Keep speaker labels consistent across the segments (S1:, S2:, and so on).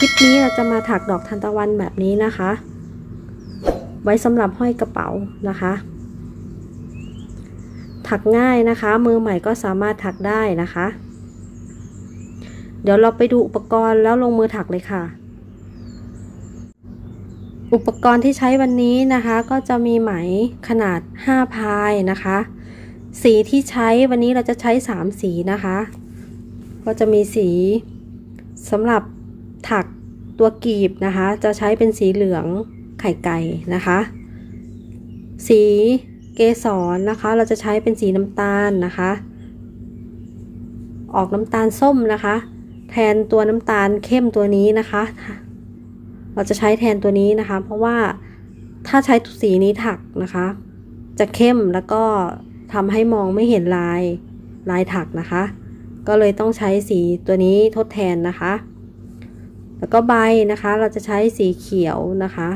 S1: คลิปนี้เราจะมาถักดอกทานตะวันแบบนี้นะคะ ไว้สำหรับห้อยกระเป๋านะคะ ถักง่ายนะคะ มือใหม่ก็สามารถถักได้นะคะ เดี๋ยวเราไปดูอุปกรณ์แล้วลงมือถักเลยค่ะ อุปกรณ์ที่ใช้วันนี้นะคะ ก็จะมีไหมขนาด 5 พายนะคะ สีที่ใช้วันนี้เราจะใช้ 3 สีนะคะ ก็จะมีสีสำหรับ ถักตัวกีบนะคะ จะใช้เป็นสีเหลืองไข่ไก่นะคะ สีเกสรนะคะ เราจะใช้เป็นสีน้ำตาลนะคะ ออกน้ำตาลส้มนะคะ แทนตัวน้ำตาลเข้มตัวนี้นะคะ เราจะใช้แทนตัวนี้นะคะ เพราะว่าถ้าใช้สีนี้ถักนะคะ จะเข้มแล้วก็ทำให้มองไม่เห็นลายลายถักนะคะ ก็เลยต้องใช้สีตัวนี้ทดแทนนะคะ แล้วก็ใบนะคะเราจะใช้สีเขียวนะคะ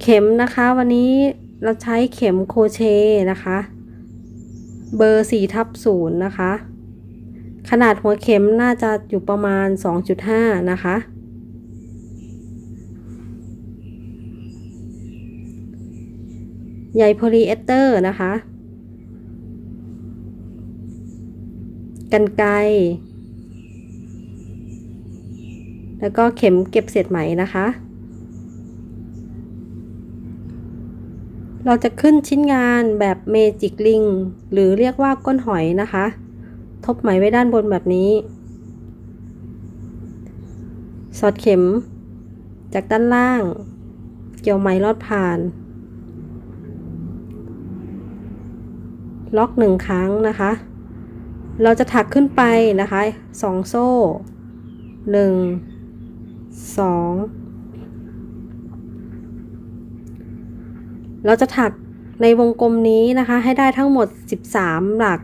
S1: เข็มนะคะวันนี้เราใช้เข็มโคเชนะคะ เบอร์4ทับ0นะคะ ขนาดหัวเข็มน่าจะอยู่ประมาณ 2.5 นะคะใยโพลีเอสเตอร์นะคะ กันไกรแล้วก็เข็มเก็บเศษไหมนะคะ เราจะขึ้นชิ้นงานแบบเมจิกลิงหรือเรียกว่าก้นหอยนะคะ ทบไหมไว้ด้านบนแบบนี้ สอดเข็มจากด้านล่าง เกี่ยวไหมลอดผ่าน ล็อกหนึ่งครั้งนะคะ เราจะถักขึ้นไปนะคะสองโซ่หนึ่งสองเราจะถักในวงกลมนี้นะคะ ให้ได้ทั้งหมด 13 หลัก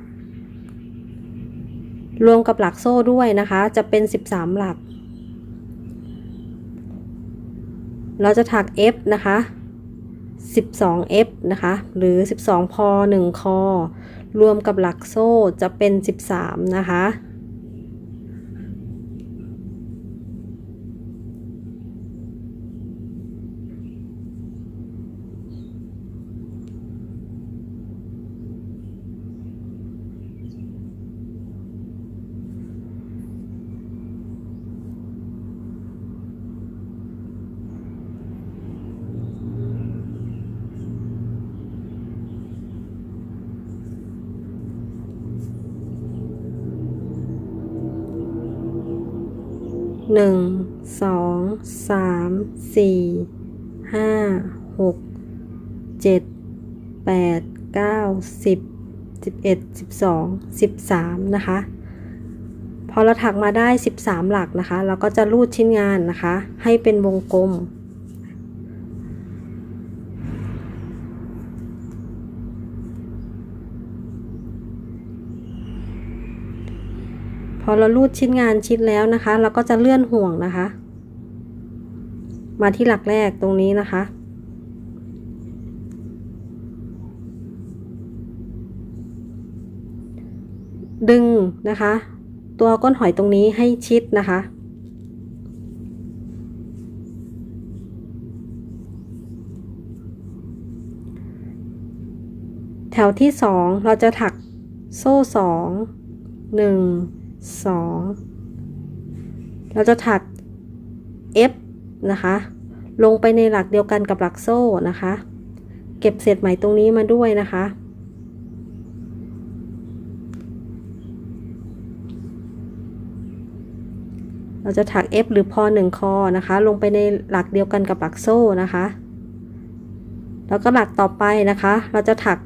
S1: รวมกับหลักโซ่ด้วยนะคะ จะเป็น 13 หลัก เราจะถัก F นะคะ 12 F นะคะ หรือ 12 พอ1คอ รวมกับหลักโซ่จะเป็น 13 นะคะ หนึ่งสองสามสี่ห้าหกเจ็ดแปดเก้าสิบสิบเอ็ดสิบสองสิบสามนะคะ พอเราถักมาได้สิบสามหลักนะคะ เราก็จะรูดชิ้นงานนะคะ ให้เป็นวงกลม อเรารูดชิ้นงานชิดแล้วนะคะ เราก็จะเลื่อนห่วงนะคะ มาที่หลักแรกตรงนี้นะคะ ดึงนะคะ ตัวก้นหอยตรงนี้ให้ชิดนะคะแถวที่สองเราจะถักโซ่สอ งหนึ่งสองเราจะถัก F นะคะ ลงไปในหลักเดียวกันกับหลักโซ่นะคะ เก็บเศษไหมตรงนี้มาด้วยนะคะ เราจะถัก F หรือพอหนึ่งคอนะคะ ลงไปในหลักเดียวกันกับหลักโซ่นะคะ แล้วก็หลักต่อไปนะคะ เราจะถัก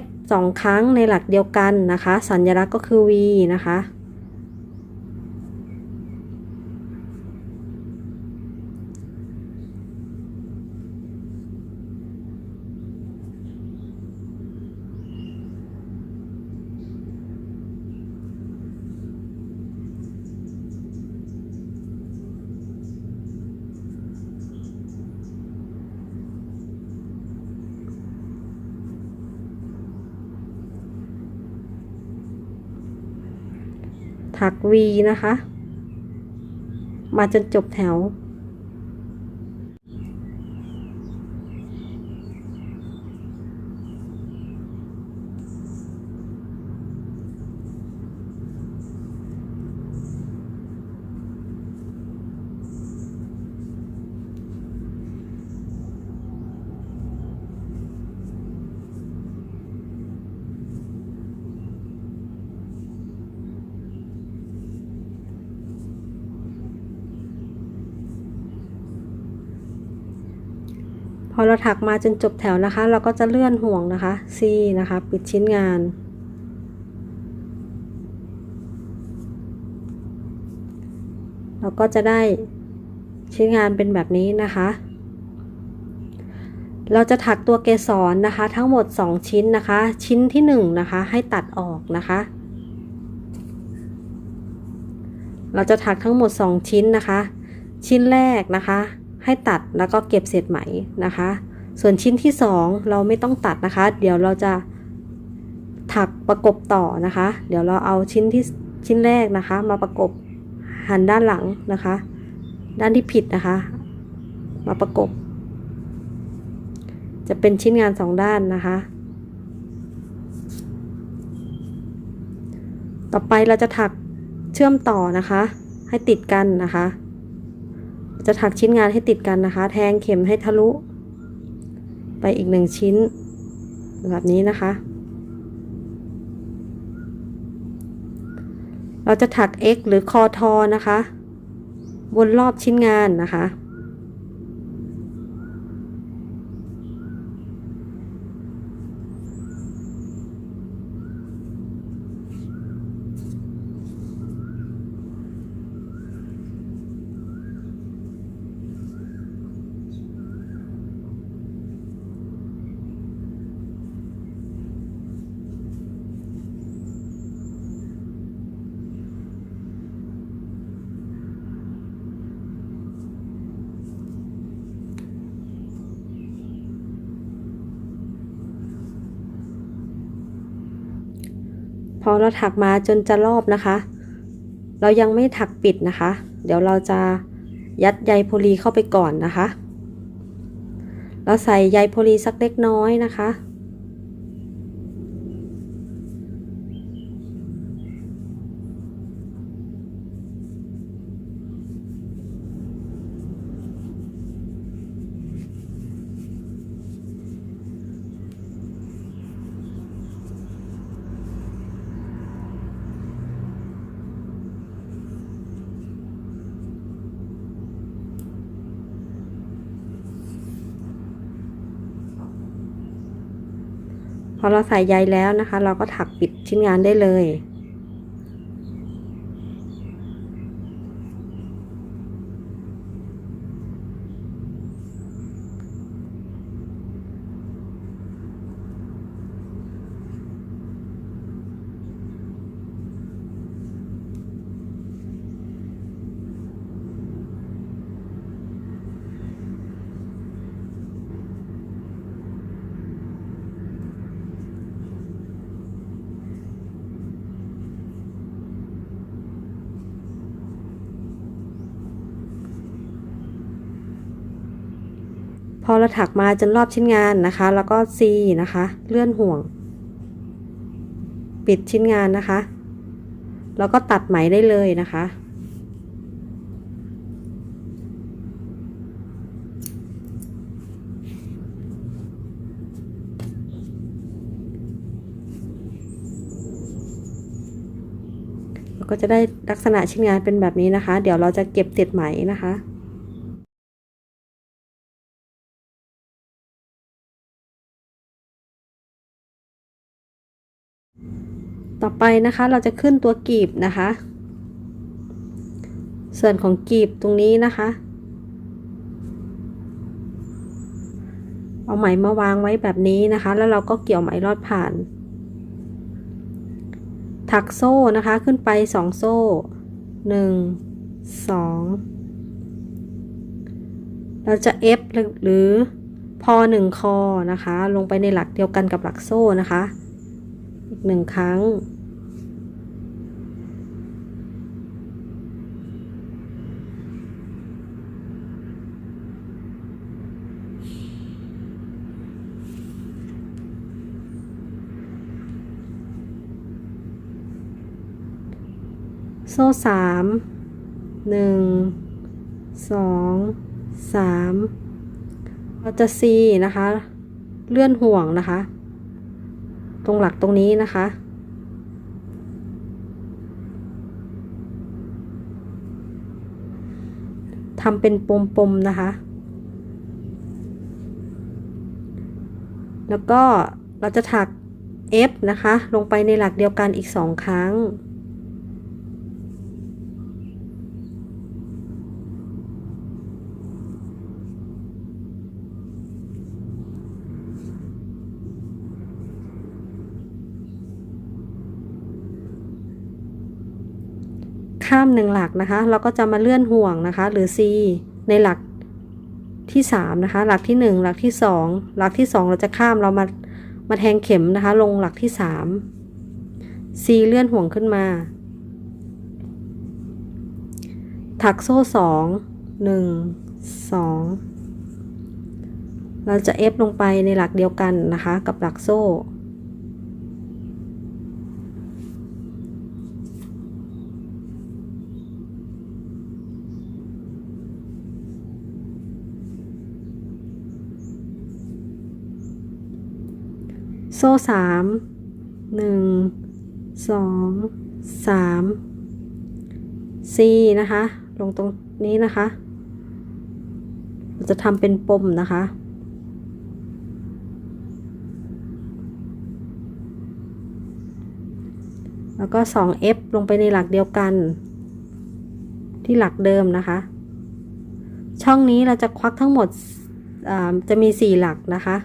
S1: F สองครั้งในหลักเดียวกันนะคะ สัญลักษณ์ก็คือ V นะคะ พ ถัก V นะคะ มาจนจบแถว เราถักมาจนจบแถวนะคะ เราก็จะเลื่อนห่วงนะคะ C นะคะ ปิดชิ้นงานเราก็จะได้ชิ้นงานเป็นแบบนี้นะคะ เราจะถักตัวเกสรนะคะ ทั้งหมด 2 ชิ้นนะคะ ชิ้นที่1นะคะให้ตัดออกนะคะ เราจะถักทั้งหมด 2 ชิ้นนะคะ ชิ้นแรกนะคะ ให้ตัดแล้วก็เก็บเศษไหมนะคะ ส่วนชิ้นที่ 2 เราไม่ต้องตัดนะคะ เดี๋ยวเราจะถักประกบต่อนะคะ เดี๋ยวเราเอาชิ้นที่ชิ้นแรกนะคะ มาประกบหันด้านหลังนะคะ ด้านที่ผิดนะคะ มาประกบ จะเป็นชิ้นงานสองด้านนะคะ ต่อไปเราจะถักเชื่อมต่อนะคะ ให้ติดกันนะคะ จะถักชิ้นงานให้ติดกันนะคะ แทงเข็มให้ทะลุ ไปอีกหนึ่งชิ้น แบบนี้นะคะ เราจะถัก x หรือคอทอนะคะ วนรอบชิ้นงานนะคะ เราถักมาจนจะรอบนะคะ เรายังไม่ถักปิดนะคะ เดี๋ยวเราจะยัดใยโพลีเข้าไปก่อนนะคะ เราใส่ใยโพลีสักเล็กน้อยนะคะ พอเราใส่ใยแล้วนะคะ เราก็ถักปิดชิ้นงานได้เลย เราถักมาจนรอบชิ้นงานนะคะ แล้วก็ C นะคะ เลื่อนห่วง ปิดชิ้นงานนะคะ แล้วก็ตัดไหมได้เลยนะคะเราก็จะได้ลักษณะชิ้นงานเป็นแบบนี้นะคะ เดี๋ยวเราจะเก็บเศษไหมนะคะ ต่อไปนะคะเราจะขึ้นตัวกีบนะคะ ส่วนของกีบตรงนี้นะคะ เอาไหมมาวางไว้แบบนี้นะคะ แล้วเราก็เกี่ยวไหมลอดผ่าน ถักโซ่นะคะขึ้นไปสองโซ่หนึ่งสองเราจะเอฟหรือพอหนึ่งคอนะคะ ลงไปในหลักเดียวกันกับหลักโซ่นะคะ อีกหนึ่งครั้ง โซ่สามหนึ่งสองสามเราจะซีนะคะ เลื่อนห่วงนะคะ ตรงหลักตรงนี้นะคะ ทำเป็นปมๆนะคะ แล้วก็เราจะถัก F นะคะ ลงไปในหลักเดียวกันอีกสองครั้ง ข้ามหนึ่งหลักนะคะ เราก็จะมาเลื่อนห่วงนะคะ หรือ C ในหลักที่สามนะคะ หลักที่หนึ่งหลักที่สองหลักที่สองเราจะข้ามเรามามาแทงเข็มนะคะ ลงหลักที่สาม C เลื่อนห่วงขึ้นมา ถักโซ่สองหนึ่งสองเราจะ F ลงไปในหลักเดียวกันนะคะ กับหลักโซ่ โซ่สามหนึ่งสองสามสี่นะคะ ลงตรงนี้นะคะเราจะทำเป็นปมนะคะ แล้วก็ 2F ลงไปในหลักเดียวกัน ที่หลักเดิมนะคะ ช่องนี้เราจะควักทั้งหมดจะมี 4 หลักนะคะ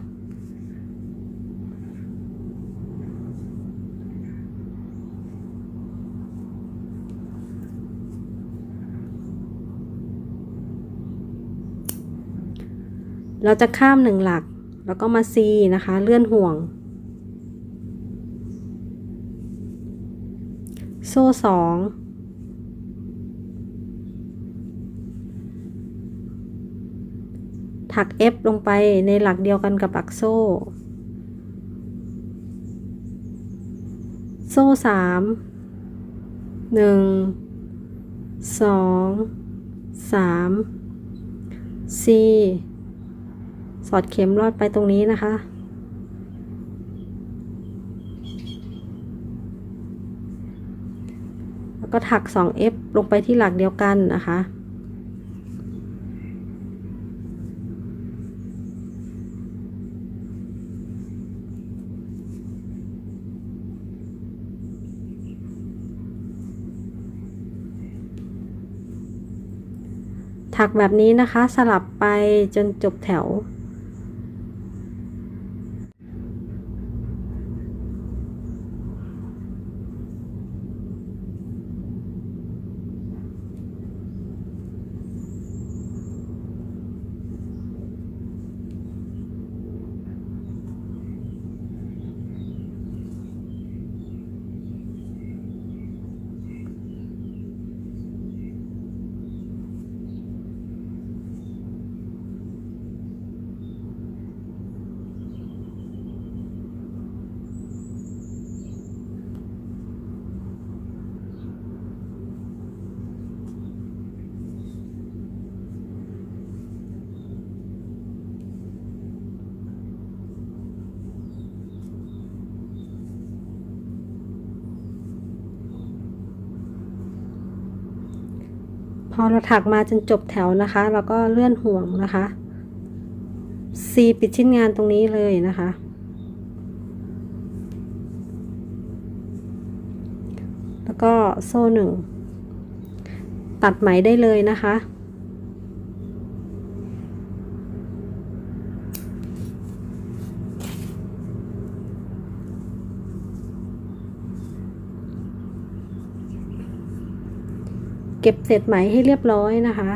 S1: เราจะข้ามหนึ่งหลัก แล้วก็มา C นะคะ เลื่อนห่วง โซ่สองถัก F ลงไปในหลักเดียวกันกับหลักโซ่ โซ่สามหนึ่งสองสาม C สอดเข็มลอดไปตรงนี้นะคะ แล้วก็ถัก 2F ลงไปที่หลักเดียวกันนะคะ ถักแบบนี้นะคะสลับไปจนจบแถว พ อเราถักมาจนจบแถวนะคะ เราก็เลื่อนห่วงนะคะ C ปิดชิ้นงานตรงนี้เลยนะคะ แล้วก็โซ่หนึ่งตัดไหมได้เลยนะคะ ก็บเศษไหมให้เรียบร้อยนะคะ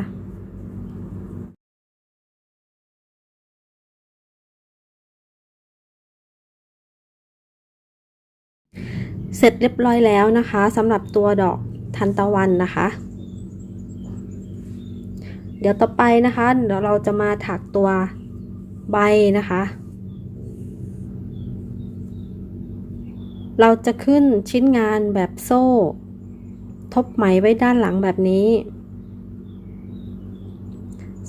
S1: เสร็จเรียบร้อยแล้วนะคะสำหรับตัวดอกทันตะวันนะคะ เดี๋ยวต่อไปนะคะเดี๋ยวเราจะมาถักตัวใบนะคะ เราจะขึ้นชิ้นงานแบบโซ่ ทบไหมไว้ด้านหลังแบบนี้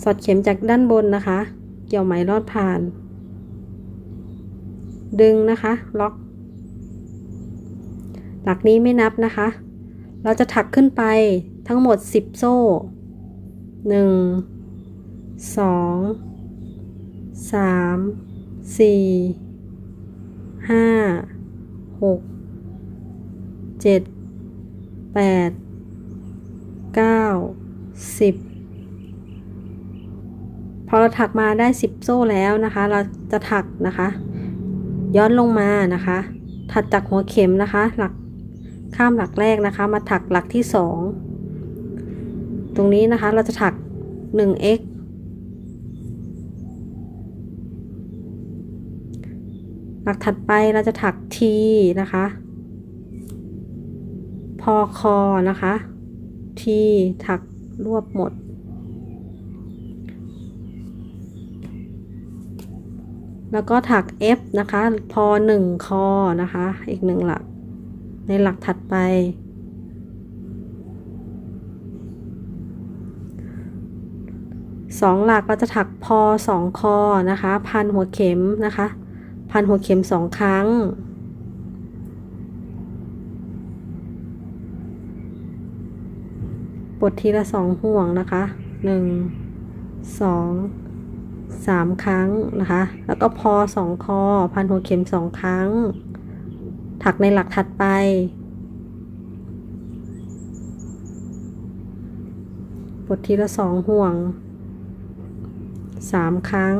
S1: สอดเข็มจากด้านบนนะคะ เกี่ยวไหมลอดผ่าน ดึงนะคะ ล็อก หลักนี้ไม่นับนะคะ เราจะถักขึ้นไปทั้งหมด 10 โซ่ 1 2 3 4 5 6 7 8 9 10พอเราถักมาได้10โซ่แล้วนะคะ เราจะถักนะคะ ย้อนลงมานะคะ ถัดจากหัวเข็มนะคะ หลักข้ามหลักแรกนะคะ มาถักหลักที่2ตรงนี้นะคะเราจะถัก 1x หลักถัดไปเราจะถัก t นะคะ พอคอนะคะ t ถักรวบหมด แล้วก็ถัก F นะคะ พอหนึ่งคอนะคะ อีกหนึ่งหลัก ในหลักถัดไปสองหลักเราจะถักพอสองคอนะคะ พันหัวเข็มนะคะ พันหัวเข็มสองครั้ง ปล ดทีละสองห่วงนะคะหนึ่งสองสามครั้งนะคะ แล้วก็พอสองคอพันหัวเข็มสองครั้ง ถักในหลักถัดไป ปดทีละสองห่วงสามครั้ง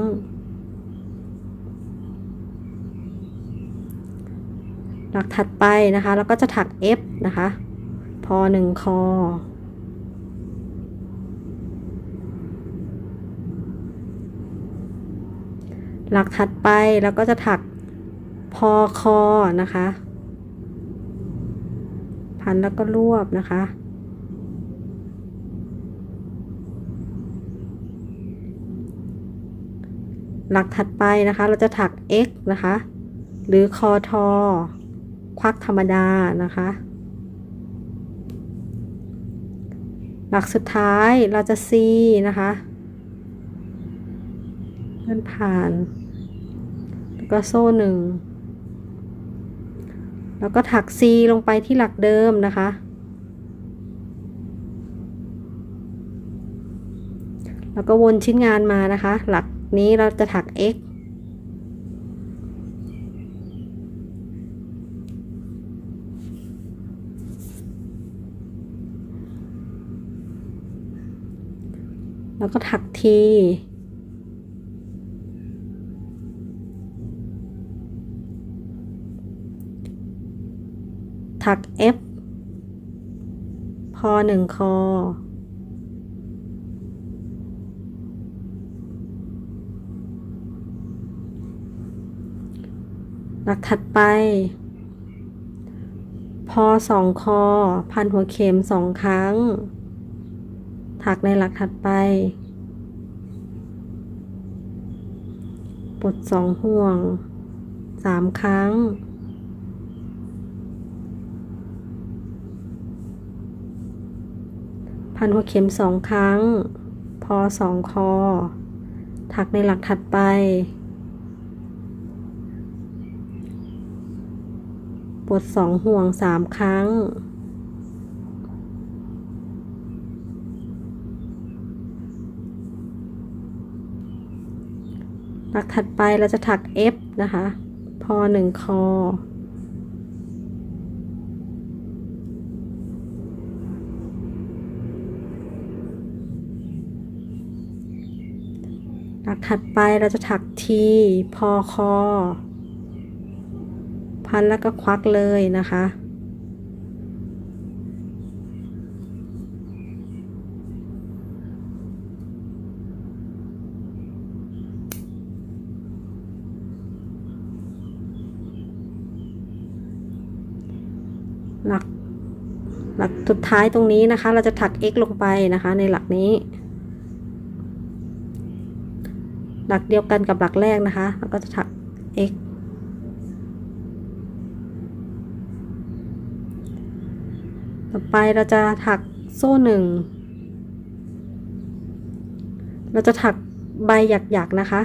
S1: หลักถัดไปนะคะ แล้วก็จะถัก F นะคะ พอหนึ่งคอ หลักถัดไปแล้วก็จะถักพอคอนะคะ พันแล้วก็รวบนะคะ หลักถัดไปนะคะเราจะถัก x นะคะ หรือคอทอ ควักธรรมดานะคะ หลักสุดท้ายเราจะ c นะคะเลื่อนผ่าน ก็โซ่หนึ่ง แล้วก็ถัก C ลงไปที่หลักเดิมนะคะ แล้วก็วนชิ้นงานมานะคะ หลักนี้เราจะถัก X แล้วก็ถัก T ถัก F พอหนึ่งคอ หลักถัดไป พอสองคอ พันหัวเข็มสองครั้ง ถักในหลักถัดไปปลดสองห่วงสามครั้ง พั นหัวเข็มสองครั้ง พอสองคอ ถักในหลักถัดไป ปลดสองห่วงสามครั้ง หลักถัดไปเราจะถัก F นะคะ พอหนึ่งคอ กถัดไปเราจะถักทีพอคอ พันแล้วก็ควักเลยนะคะ หลักหลักสุดท้ายตรงนี้นะคะ เราจะถัก x ลงไปนะคะในหลักนี้ หลักเดียวกันกับหลักแรกนะคะแล้วก็จะถัก x ต่อไปเราจะถักโซ่หนึ่งเราจะถักใบหยักๆนะคะ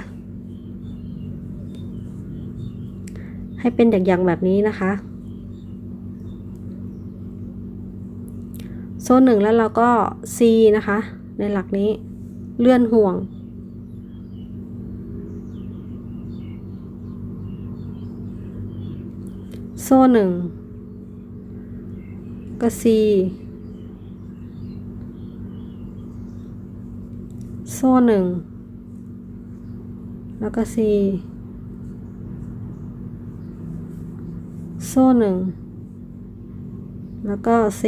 S1: ให้เป็นหยักๆแบบนี้นะคะ โซ่หนึ่งแล้วเราก็ C นะคะ ในหลักนี้เลื่อนห่วง โซ่หนึ่งก็ C โซ่หนึ่งแล้วก็ C โซ่หนึ่งแล้วก็ C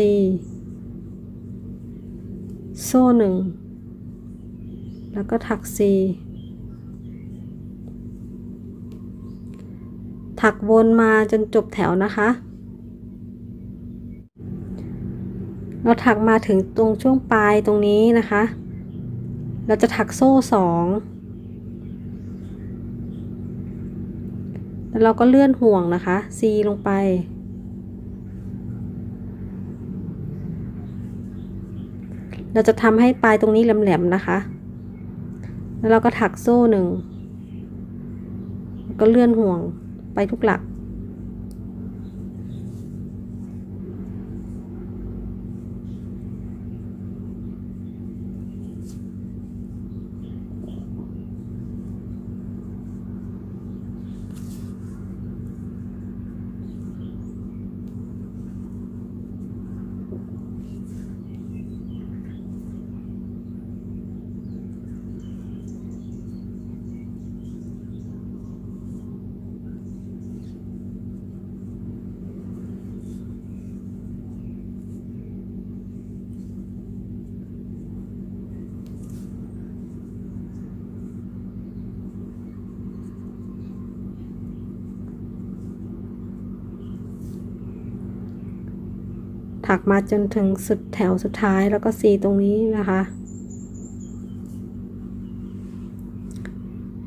S1: โซ่หนึ่งแล้วก็ถัก C ถักวนมาจนจบแถวนะคะ เราถักมาถึงตรงช่วงปลายตรงนี้นะคะ เราจะถักโซ่สองแล้วเราก็เลื่อนห่วงนะคะ C ลงไป เราจะทำให้ปลายตรงนี้แหลมๆนะคะ แล้วเราก็ถักโซ่หนึ่ง ก็เลื่อนห่วง ไปทุกหลัก ถักมาจนถึงสุดแถวสุดท้ายแล้วก็ซีตรงนี้นะคะ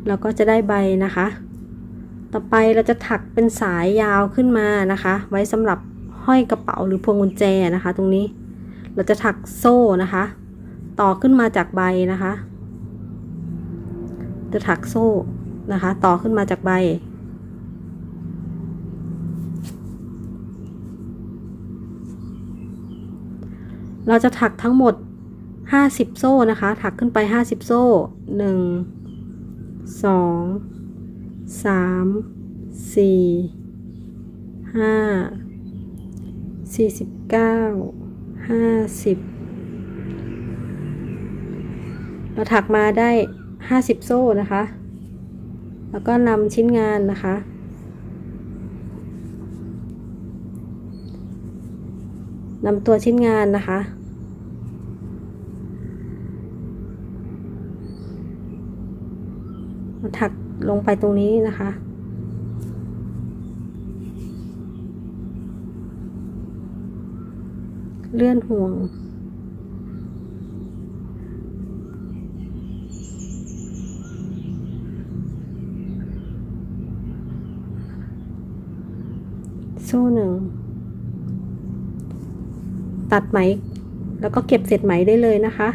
S1: เราก็จะได้ใบนะคะ ต่อไปเราจะถักเป็นสายยาวขึ้นมานะคะ ไว้สำหรับห้อยกระเป๋าหรือพวงกุญแจนะคะ ตรงนี้ เราจะถักโซ่นะคะ ต่อขึ้นมาจากใบนะคะ จะถักโซ่นะคะ ต่อขึ้นมาจากใบ เราจะถักทั้งหมด 50 โซ่นะคะ ถักขึ้นไป 50 โซ่ 1 2 3 4 5 49 50 เราถักมาได้ 50 โซ่นะคะ แล้วก็นำชิ้นงานนะคะ นำตัวชิ้นงานนะคะมาถักลงไปตรงนี้นะคะเลื่อนห่วง โซ่หนึ่ง ตัดไหม แล้วก็เก็บเศษไหมได้เลยนะคะ